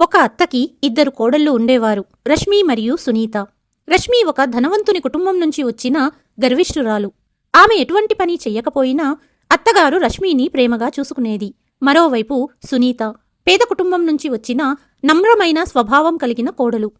ఒక అత్తకి ఇద్దరు కోడళ్ళు ఉండేవారు రష్మి మరియు సునీత. రష్మి ఒక ధనవంతుని కుటుంబం నుంచి వచ్చిన గర్విష్ఠురాలు. ఆమె ఎటువంటి పని చెయ్యకపోయినా అత్తగారు రష్మిని ప్రేమగా చూసుకునేది. మరోవైపు సునీత పేద కుటుంబం నుంచి వచ్చిన నమ్రమైన స్వభావం కలిగిన కోడలు.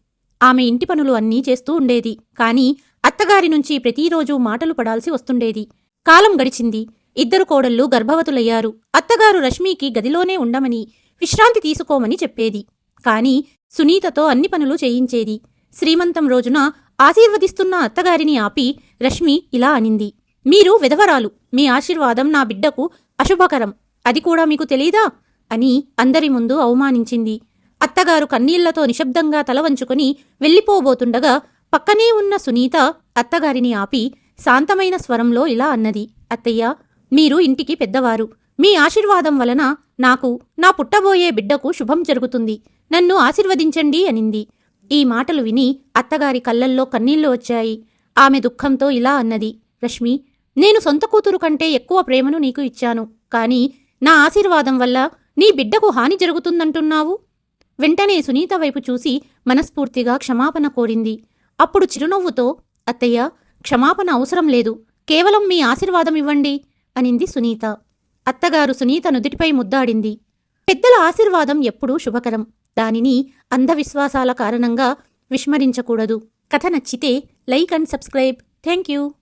ఆమె ఇంటి పనులు అన్నీ చేస్తూ ఉండేది కాని అత్తగారి నుంచి ప్రతిరోజూ మాటలు పడాల్సి వస్తుండేది. కాలం గడిచింది ఇద్దరు కోడళ్ళు గర్భవతులయ్యారు. అత్తగారు రష్మికి గదిలోనే ఉండమని విశ్రాంతి తీసుకోమని చెప్పేది. కాని సునీతతో అన్ని పనులు చేయించేది. శ్రీమంతం రోజున ఆశీర్వదిస్తున్న అత్తగారిని ఆపి రష్మి ఇలా అనింది. మీరు విధవరాలు. మీ ఆశీర్వాదం నా బిడ్డకు అశుభకరం. అది కూడా మీకు తెలీదా అని అందరి ముందు అవమానించింది. అత్తగారు కన్నీళ్ళతో నిశ్శబ్దంగా తల వంచుకొని వెళ్ళిపోబోతుండగా పక్కనే ఉన్న సునీత అత్తగారిని ఆపి శాంతమైన స్వరంలో ఇలా అన్నది. అత్తయ్య మీరు ఇంటికి పెద్దవారు. మీ ఆశీర్వాదం వలన నాకు నా పుట్టబోయే బిడ్డకు శుభం జరుగుతుంది. నన్ను ఆశీర్వదించండి అనింది. ఈ మాటలు విని అత్తగారి కళ్ళల్లో కన్నీళ్ళు వచ్చాయి. ఆమె దుఃఖంతో ఇలా అన్నది రష్మి నేను సొంత కూతురు కంటే ఎక్కువ ప్రేమను నీకు ఇచ్చాను. కాని నా ఆశీర్వాదం వల్ల నీ బిడ్డకు హాని జరుగుతుందంటున్నావు? వెంటనే సునీత వైపు చూసి మనస్ఫూర్తిగా క్షమాపణ కోరింది. అప్పుడు చిరునవ్వుతో అత్తయ్య క్షమాపణ అవసరం లేదు. కేవలం మీ ఆశీర్వాదం ఇవ్వండి అనింది సునీత. అత్తగారు సునీత నుదిటిపై ముద్దాడింది. పెద్దల ఆశీర్వాదం ఎప్పుడూ శుభకరం. దానిని అంధవిశ్వాసాల కారణంగా విస్మరించకూడదు. కథ నచ్చితే like and subscribe. Thank you